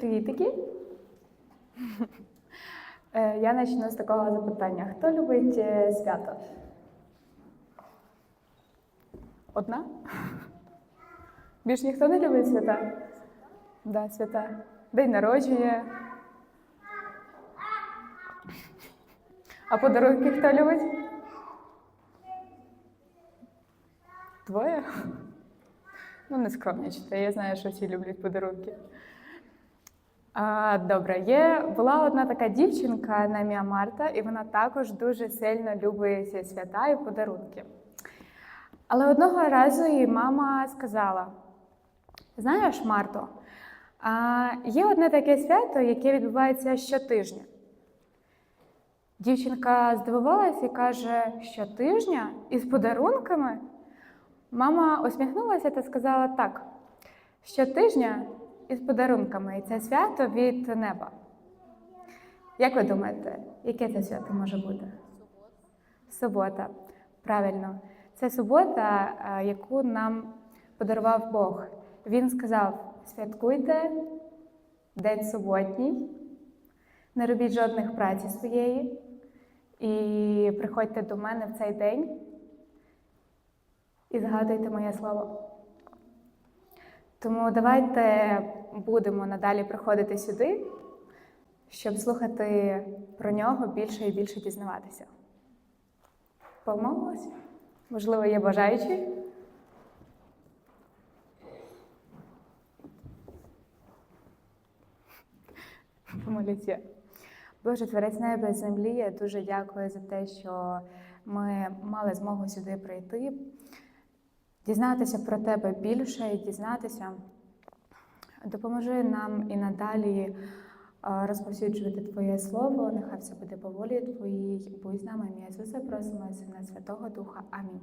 Привітики. Е, Я почну з такого запитання. Хто любить е, свято? Одна? Більш ніхто не любить свята? Да, свята. День народження. А подарунки хто любить? Двоє? Ну, не скромнічте, я знаю, що всі люблять подарунки. Добре, є була одна така дівчинка на ім'я Марта, і вона також дуже сильно любить ці свята і подарунки. Але одного разу її мама сказала: Знаєш, Марто, є одне таке свято, яке відбувається щотижня. Дівчинка здивувалася і каже, щотижня із подарунками. Мама усміхнулася та сказала так: щотижня із подарунками, і це свято від неба. Як ви думаєте, яке це свято може бути? Субота. Правильно, це субота, е, яку нам подарував Бог. Він сказав: святкуйте день суботній, не робіть жодних праці своєї, і приходьте до мене в цей день і згадуйте моє слово. Тому давайте будемо надалі приходити сюди, щоб слухати про нього більше і більше дізнаватися. Помолилися? Можливо, є бажаючі? Помоліться. Боже, творець неба землі, я дуже дякую за те, що ми мали змогу сюди прийти, дізнатися про тебе більше і дізнатися. Допоможи нам і надалі е, розповсюджувати Твоє Слово, нехай все буде по волі Твоїй. Будь з нами, ім'я Ісуса, просимо, Сина Святого Духа. Амінь.